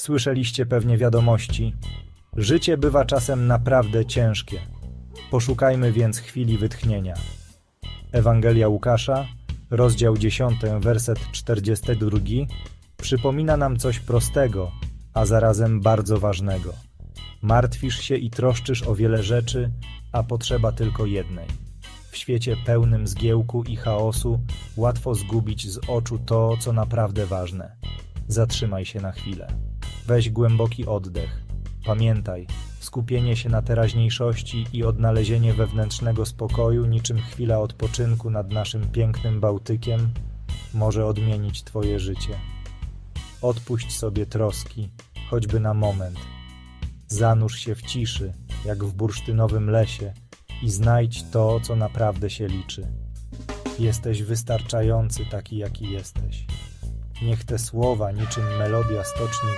Słyszeliście pewnie wiadomości. Życie bywa czasem naprawdę ciężkie. Poszukajmy więc chwili wytchnienia. Ewangelia Łukasza, rozdział 10, werset 42, przypomina nam coś prostego, a zarazem bardzo ważnego. Martwisz się i troszczysz o wiele rzeczy, a potrzeba tylko jednej. W świecie pełnym zgiełku i chaosu łatwo zgubić z oczu to, co naprawdę ważne. Zatrzymaj się na chwilę. Weź głęboki oddech. Pamiętaj, skupienie się na teraźniejszości i odnalezienie wewnętrznego spokoju, niczym chwila odpoczynku nad naszym pięknym Bałtykiem, może odmienić Twoje życie. Odpuść sobie troski, choćby na moment. Zanurz się w ciszy, jak w bursztynowym lesie, i znajdź to, co naprawdę się liczy. Jesteś wystarczający taki, jaki jesteś. Niech te słowa, niczym melodia stoczni